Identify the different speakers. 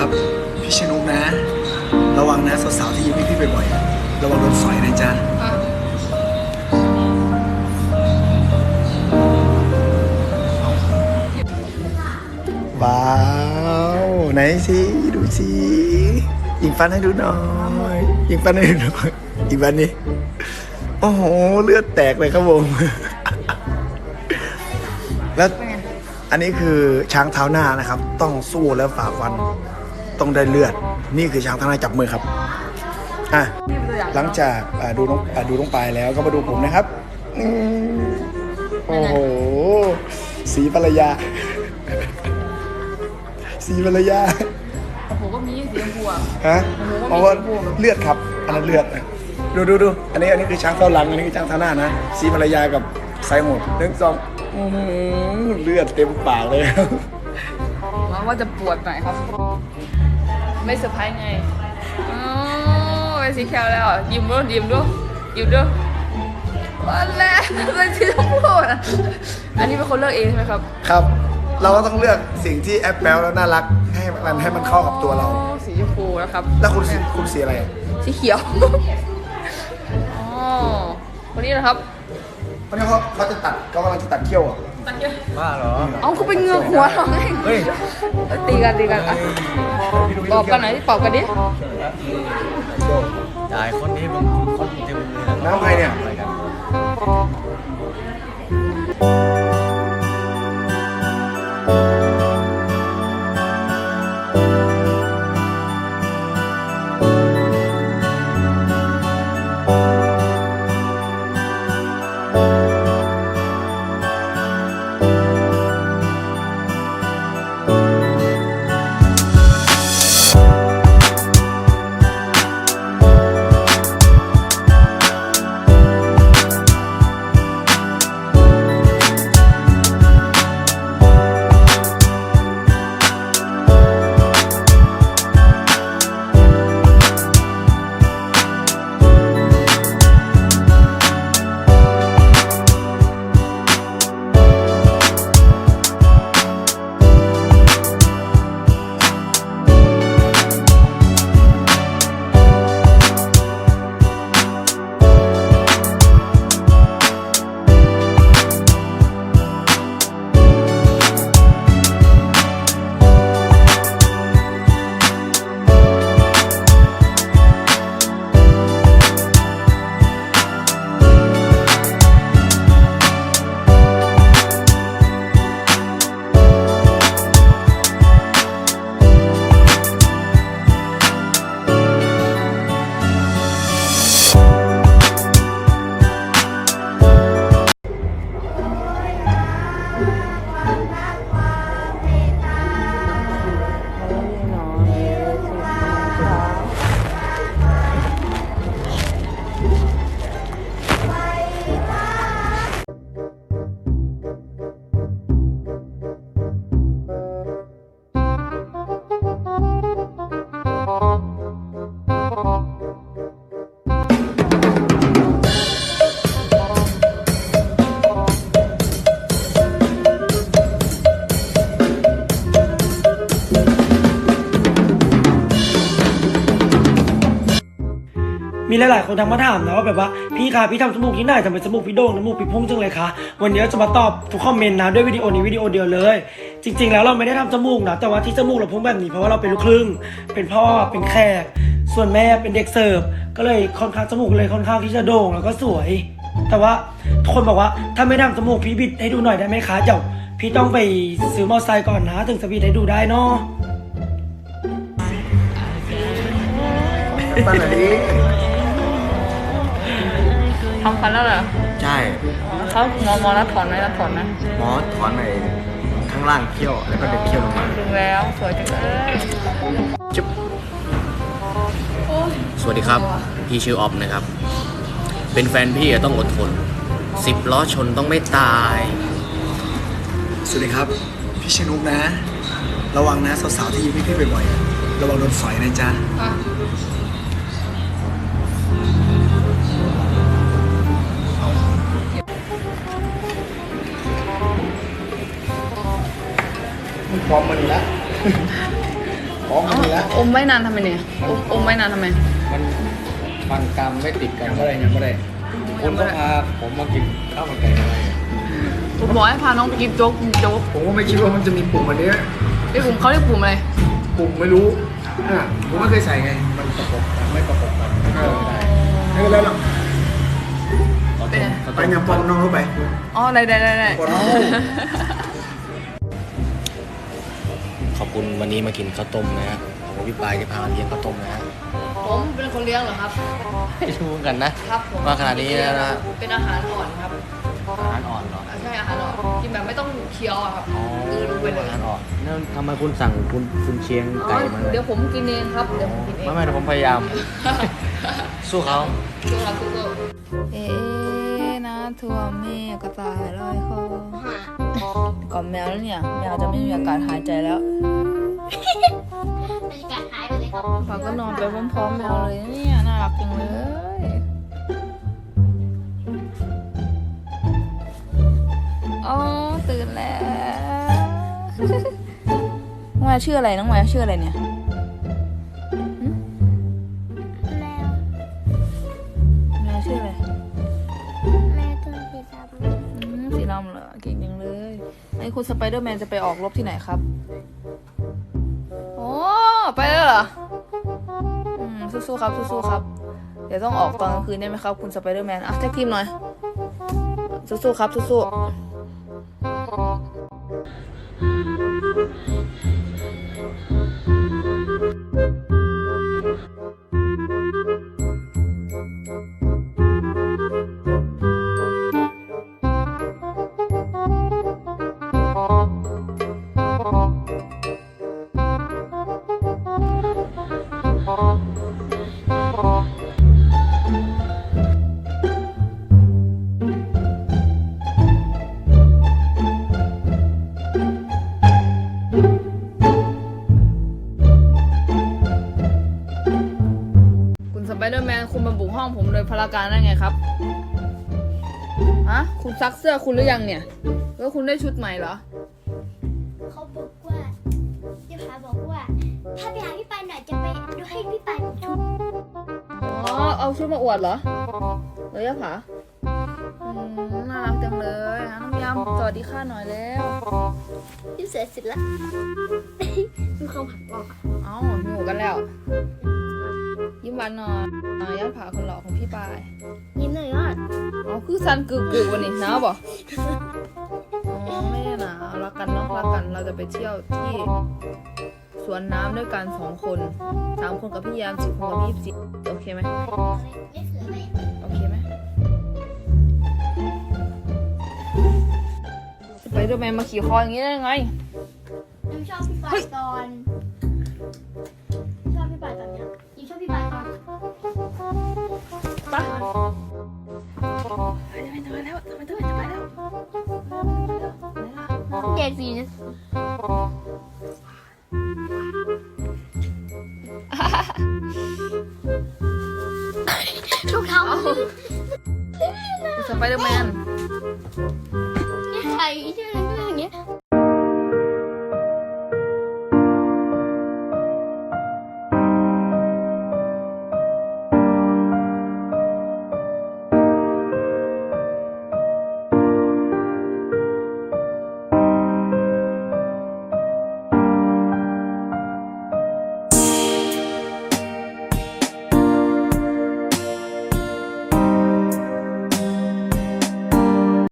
Speaker 1: ครับ พี่ชนุกนะ ระวังนะสาวๆที่ยิ้มให้พี่บ่อยๆอะระวังโดนสอยนะจ๊ะ
Speaker 2: อะ
Speaker 1: ว้าว ไหนสิดูสิยิงฟันให้ดูหน่อยยิงฟันให้ดูหน่อยอีกฟันนี้โอ้โห เลือดแตกเลยครับผมแล้วอันนี้คือช้างเท้าหน้านะครับ ต้องสู้และฝ่าฟัน ต้องได้เลือด นี่คือช้างท้านาจับมือครับอะหลังจากอ่าดูน้องอ่าดูน้องปลายแล้วก็มาดูผมนะครับอืมโอ้โหสีภรรยา สีภรรยา
Speaker 2: ของผมก็มีสีชมพูอะ
Speaker 1: ฮะ
Speaker 2: โอ้
Speaker 1: เพราะว่าเลือดครับ อันนั้นเลือดนะดูดูดูอันนี้อันนี้คือช้างเท้าหลังอันนี้คือช้างเท้าหน้านะสีภรรยากับไซโหดหนึ่งสองอื้อหือเลือดเต็มปากเลย
Speaker 2: หวังว่าจะปวดหน่อยครับ ไม่เซอร์ไพรส์ไงอ๋อเป็นสีแคลแล้วอะยิ้มด้วยยิ้มด้วยยิ้มด้วยวันแรกเป็นสีชมพูนะอันนี้เป็นคนเลือกเองใช่ไหมครับ
Speaker 1: ครับ เราก็ต้องเลือกสิ่งที่แอปแปลแล้วน่ารักให้มันให้มันเข้ากับตัวเรา
Speaker 2: อ๋อสีชมพูนะครับ
Speaker 1: แล้วคุณสีคุณสีอะไร
Speaker 2: สีเขียวอ๋อคนนี้นะครับ
Speaker 1: วันนี้เขาเขาจะตัดเขากำลังจะตัดเขี้ยวอะ
Speaker 2: ตัดเยอะ
Speaker 3: บ้าเหรอ
Speaker 2: เอาเขาเป็นเงือกหัวเราไง
Speaker 3: เฮ้ย
Speaker 2: ตีกันตีกันอะปอบกันไหนปอบกันดิ
Speaker 3: จ่ายคนนี้บางคนเต็มเลย
Speaker 1: น้ำใครเนี่ย
Speaker 3: อะไรกัน
Speaker 4: มีหลายๆคนทักมาถามนะว่าแบบว่าพี่คะพี่ทำจมูกที่ไหนทำไมจมูกพี่โด่งจมูกพี่พุ่งจังเลยคะวันนี้จะมาตอบทุกคอมเมนต์นะด้วยวิดีโอนี้วิดีโอเดียวเลย จริง ๆ แล้วเราไม่ได้ทำจมูกนะแต่ว่าที่จมูกเราพุ่งแบบนี้เพราะว่าเราเป็นลูกครึ่ง เป็นพ่อเป็นแขก ส่วนแม่เป็นเด็กเสิร์ฟก็เลยค่อนข้างจมูกเลยค่อนข้างที่จะโด่งแล้วก็สวย แต่ว่าคนบอกว่าถ้าไม่ทำจมูกพี่บิดให้ดูหน่อยได้ไหมคะเดี๋ยวพี่ต้องไปซื้อมอเตอร์ไซค์ก่อนนะ ถึงจะบิดให้ดูได้เนาะ
Speaker 1: ปันไหน
Speaker 2: ทำฟันแล้วเหรอ
Speaker 3: ใช่
Speaker 2: อ๋อเขาหมอหมอแล้วถอนไหมแล้วถอนนะ
Speaker 3: หมอถอนในข้างล่างเขี้ยวแล้วก็เด็กเขี้ยวลงมา
Speaker 2: ดึงแล้วสวยจังเลย
Speaker 3: จุ๊บสวัสดีครับ พี่ชื่อออฟนะครับ เป็นแฟนพี่อะต้องอดทนสิบล้อชนต้องไม่ตาย
Speaker 1: สวัสดีครับ พี่ชนุกนะ ระวังนะสาวๆที่ยิ้มให้พี่บ่อยๆอะระวังโดนสอยนะจ๊ะ พร้อมมันแล้วพร้อมกันนี่แล้ว
Speaker 2: อมไว้นานทำไมเนี่ยอมอมไว้นานทำไม
Speaker 3: มันฟันกรรมไม่ติดกันก็ได้ยังไม่ได้คุณต้องพาผมมากินข้าวมันไก่ทำไม
Speaker 2: ผมบอกให้พาน้องไปกินโจ๊กกินโจ๊ก
Speaker 1: ผมก็ไม่คิดว่ามันจะมีปุ่มอันเนี้ย
Speaker 2: ไอ้ยผมเขาเรียกปุ่มอะไร
Speaker 1: ปุ่มไม่รู้อะผมไม่เคยใส่ไง มันประกบกันไม่ประกบกันเออไม่เป็นไรหรอก
Speaker 2: เป็นไง
Speaker 1: ไปยำปองน้องเข้าไป
Speaker 2: อ๋อ ได้ได้ได้ได้
Speaker 1: ปอนน้อง
Speaker 3: ขอบ คุณวันนี้มากินข้าวต้มนะฮะขอบคุณพี่ปายที่พามาเลี้ยงข้าวต้มนะฮะ
Speaker 2: ผมเป็นคนเลี้ยงเหรอครับ
Speaker 3: ไม่รู้เหมือนกันนะ ครับ
Speaker 2: ผม
Speaker 3: ว่าขนาดนี้แล้วนะ
Speaker 2: เป็นอาหารอ่อนครับ
Speaker 3: อาหารอ่อนเหรอ
Speaker 2: ใช่อาหารอ่อนกินแบบไม่ต้องเคี้ยวอะครับ
Speaker 3: อ๋อ
Speaker 2: กืนลงไปเลย
Speaker 3: อาหารอ่อนนั่นทำไมคุณสั่งคุณคุณเชียง
Speaker 2: อ๋อ
Speaker 3: ไก่มาเลย
Speaker 2: เดี๋ยวผมกินเองครับ เดี๋ยวผมกินเอง
Speaker 3: ไม่ไม่เดี๋ยวผมพยายาม สู้เขา
Speaker 2: สู้ครับสู้ๆเอ๊ะนะ ทั่วเมฆกระต่ายลอยคอก่อนแมวแล้วเนี่ย แมวจะไม่มีอากาศหายใจแล้ว
Speaker 5: บรรยากาศหายไปเลยครับ
Speaker 2: ฝากก็นอนไปพร้อมๆแมวเลยนะเนี่ยน่ารักจังเลยอ๋อตื่นแล้วน้องแมวชื่ออะไรน้องแมวชื่ออะไรเนี่ย คุณสไปเดอร์แมนจะไปออกรบที่ไหนครับ โอ้ ไปแล้วเหรอ อืม สู้ๆครับ สู้ๆครับ เดี๋ยวต้องออกตอนกลางคืนได้ไหมครับ คุณสไปเดอร์แมน อะแท็กทีมหน่อย สู้ๆครับ สู้ๆ ผมโดยพลาการได้ไงครับฮะคุณซักเสื้อคุณหรือยังเนี่ย แล้วคุณได้ชุดใหม่เหรอ
Speaker 5: เขาบอกว่าพี่พาบอกว่า ถ้าไปหาพี่ปายหน่อยจะไปดูให้พี่ปายชุด
Speaker 2: อ๋อ เอาชุดมาอวดเหรอเลยอะผาอืมน่ารักจังเลยฮะน้องยำสวัสดีค่ะหน่อยแล้ว
Speaker 5: พี่เสือเสร็จแล้วดูเขาผักบอก
Speaker 2: เอ้าหิวกันแล้ว ยิ้มหวานหน่อยอ่ายัดผาคนหล่อของพี่ปาย
Speaker 5: ยิ้มหน่อยว่า
Speaker 2: อ๋อคือซันกึกกึกวันนี้หนาวบ่อ๋อไม่ได้หนาวรักกันเนาะรักกันเราจะไปเที่ยวที่สวนน้ำด้วยกันสองคนสามคนกับพี่ยามสิบคนกับพี่สิโอเคไหม
Speaker 5: ไม่เสือ
Speaker 2: โอเคไหมไปเดอร์แมนมาขี่คออย่างนี้ได้ไง
Speaker 5: ยิ้มชอบพี่ปายตอน สีนะรองเท้า
Speaker 2: สไปเดอร์แมน
Speaker 5: นี่ใครชื่ออะไรชื่ออย่างเงี้ย